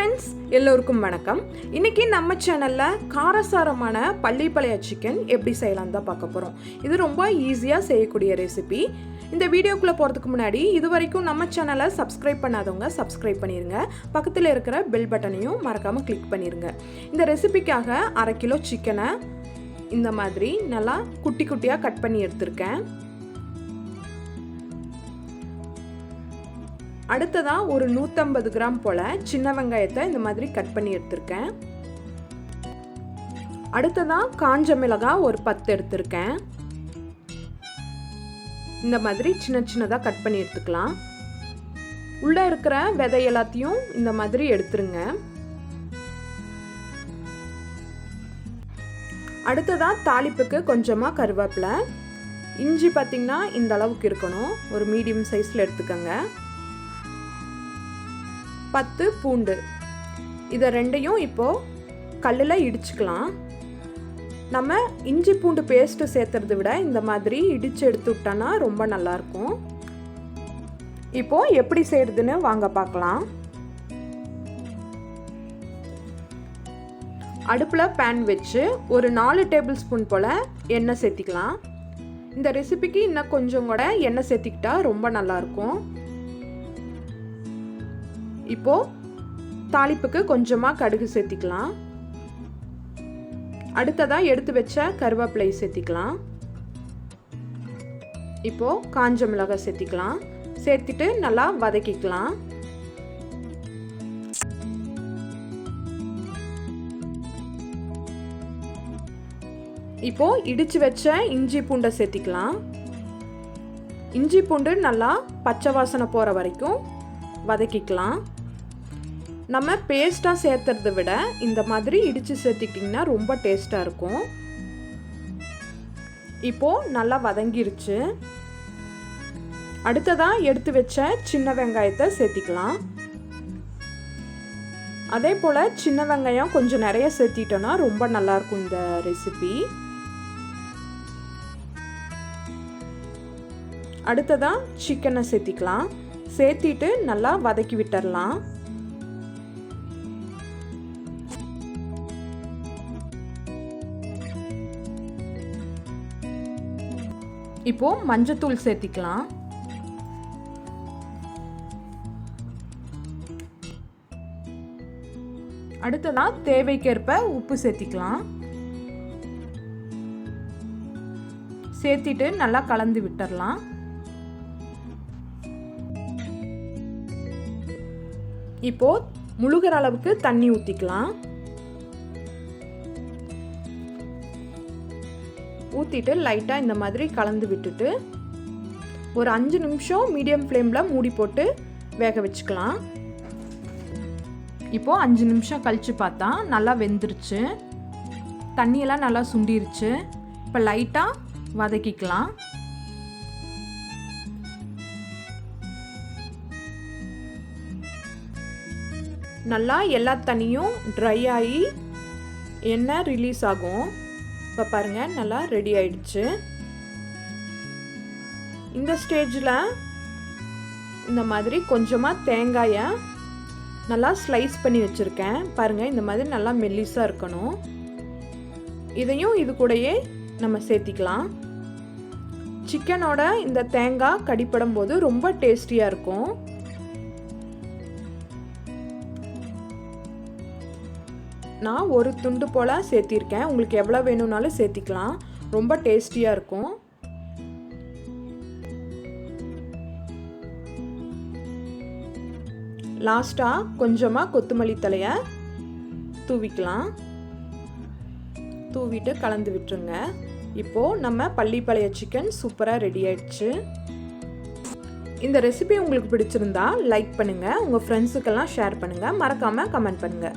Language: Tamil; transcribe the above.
ஃப்ரெண்ட்ஸ் எல்லோருக்கும் வணக்கம். இன்றைக்கி நம்ம சேனலில் காரசாரமான பள்ளிப்பழைய சிக்கன் எப்படி செய்யலாம் தான் பார்க்க போகிறோம் இது ரொம்ப ஈஸியாக செய்யக்கூடிய ரெசிபி இந்த வீடியோக்குள்ளே போகிறதுக்கு முன்னாடி இது வரைக்கும் நம்ம சேனலை சப்ஸ்கிரைப் பண்ணாதவங்க சப்ஸ்கிரைப் பண்ணிடுங்க பக்கத்தில் இருக்கிற பெல் பட்டனையும் மறக்காமல் கிளிக் பண்ணிடுங்க இந்த ரெசிபிக்காக அரை கிலோ சிக்கனை இந்த மாதிரி நல்லா குட்டி குட்டியாக கட் பண்ணி எடுத்திருக்கேன். அடுத்ததாக ஒரு நூற்றம்பது கிராம் போல் சின்ன வெங்காயத்தை இந்த மாதிரி கட் பண்ணி எடுத்திருக்கேன். அடுத்ததாக காஞ்ச மிளகாய் ஒரு பத்து எடுத்திருக்கேன். இந்த மாதிரி சின்ன சின்னதாக கட் பண்ணி எடுத்துக்கலாம். உள்ளே இருக்கிற விதை எல்லாத்தையும் இந்த மாதிரி எடுத்துருங்க. அடுத்ததாக தாளிப்புக்கு கொஞ்சமாக கருவேப்பிலை. இஞ்சி பார்த்திங்கன்னா இந்த அளவுக்கு இருக்கணும். ஒரு மீடியம் சைஸில் எடுத்துக்கோங்க. பத்து பூண்டு. இதை ரெண்டையும் இப்போது கல்லில் இடிச்சுக்கலாம். நம்ம இஞ்சி பூண்டு பேஸ்ட்டு சேர்த்துறத விட இந்த மாதிரி இடித்து எடுத்து விட்டோன்னா ரொம்ப நல்லாயிருக்கும் இப்போது எப்படி செய்கிறதுன்னு வாங்க பார்க்கலாம். அடுப்பில் பேன் வச்சு ஒரு நாலு டேபிள் ஸ்பூன் போல் எண்ணெய் சேர்த்திக்கலாம். இந்த ரெசிபிக்கு இன்னும் கொஞ்சம் கூட எண்ணெய் சேர்த்திக்கிட்டா ரொம்ப நல்லாயிருக்கும் இப்போது தாளிப்புக்கு கொஞ்சமாக கடுகு சேர்த்திக்கலாம். அடுத்ததாக எடுத்து வச்ச கருவேப்பிலை சேர்த்திக்கலாம். இப்போது காஞ்ச மிளகாய் சேர்த்திக்கலாம். சேர்த்துட்டு நல்லா வதக்கிக்கலாம். இப்போ இடிச்சு வச்ச இஞ்சி பூண்டை சேர்த்திக்கலாம். இஞ்சி பூண்டு நல்லா பச்சை வாசனை போகிற வரைக்கும் வதக்கிக்கலாம். நம்ம பேஸ்ட்டாக சேர்த்துறத விட இந்த மாதிரி இடித்து சேர்த்திக்கிட்டிங்கன்னா ரொம்ப டேஸ்ட்டாக இருக்கும். இப்போது நல்லா வதங்கிருச்சு. அடுத்ததாக எடுத்து வச்ச சின்ன வெங்காயத்தை சேர்த்திக்கலாம். அதே போல் சின்ன வெங்காயம் கொஞ்சம் நிறைய சேர்த்திட்டோன்னா ரொம்ப நல்லாயிருக்கும் இந்த ரெசிபி அடுத்ததாக சிக்கனை சேர்த்திக்கலாம். சேர்த்திட்டு நல்லா வதக்கி விட்டுறலாம். இப்போ மஞ்சத்தூள் சேர்த்திக்கலாம். அடுத்ததாக தேவைக்கேற்ப உப்பு சேர்த்திக்கலாம். சேர்த்திட்டு நல்லா கலந்து விட்டுறலாம். இப்போ முழுகிற அளவுக்கு தண்ணி ஊற்றிக்கலாம் ஊற்றிட்டு லைட்டாக இந்த மாதிரி கலந்து விட்டுட்டு ஒரு அஞ்சு நிமிஷம் மீடியம் ஃப்ளேமில் மூடி போட்டு வேக வச்சுக்கலாம். இப்போது அஞ்சு நிமிஷம் கழித்து பார்த்தா நல்லா வெந்துருச்சு. தண்ணியெல்லாம் நல்லா சுண்டிருச்சு. இப்போ லைட்டாக வதக்கிக்கலாம். நல்லா எல்லா தண்ணியும் ட்ரை ஆகி எண்ணெய் ரிலீஸ் ஆகும். இப்போ பாருங்கள் நல்லா ரெடி ஆயிடுச்சு. இந்த ஸ்டேஜில் இந்த மாதிரி கொஞ்சமாக தேங்காயை நல்லா ஸ்லைஸ் பண்ணி வச்சுருக்கேன். பாருங்கள் இந்த மாதிரி நல்லா மெல்லிஸாக இருக்கணும். இதையும் இது கூடயே நம்ம சேர்த்திக்கலாம். சிக்கனோட இந்த தேங்காய் கடிப்படும் போது ரொம்ப டேஸ்டியாக இருக்கும். நான் ஒரு துண்டு போல் சேர்த்திருக்கேன். உங்களுக்கு எவ்வளோ வேணும்னாலும் சேர்த்திக்கலாம். ரொம்ப டேஸ்டியாக இருக்கும். லாஸ்ட்டாக கொஞ்சமாக கொத்தமல்லி தலையை தூவிக்கலாம். தூவிட்டு கலந்து விட்டுருங்க. இப்போது நம்ம பள்ளிப்பழைய சிக்கன் சூப்பராக ரெடி ஆயிடுச்சு. இந்த ரெசிபி உங்களுக்கு பிடிச்சிருந்தா லைக் பண்ணுங்கள் உங்கள் ஃப்ரெண்ட்ஸுக்கெல்லாம் ஷேர் பண்ணுங்கள் மறக்காமல் கமெண்ட் பண்ணுங்கள்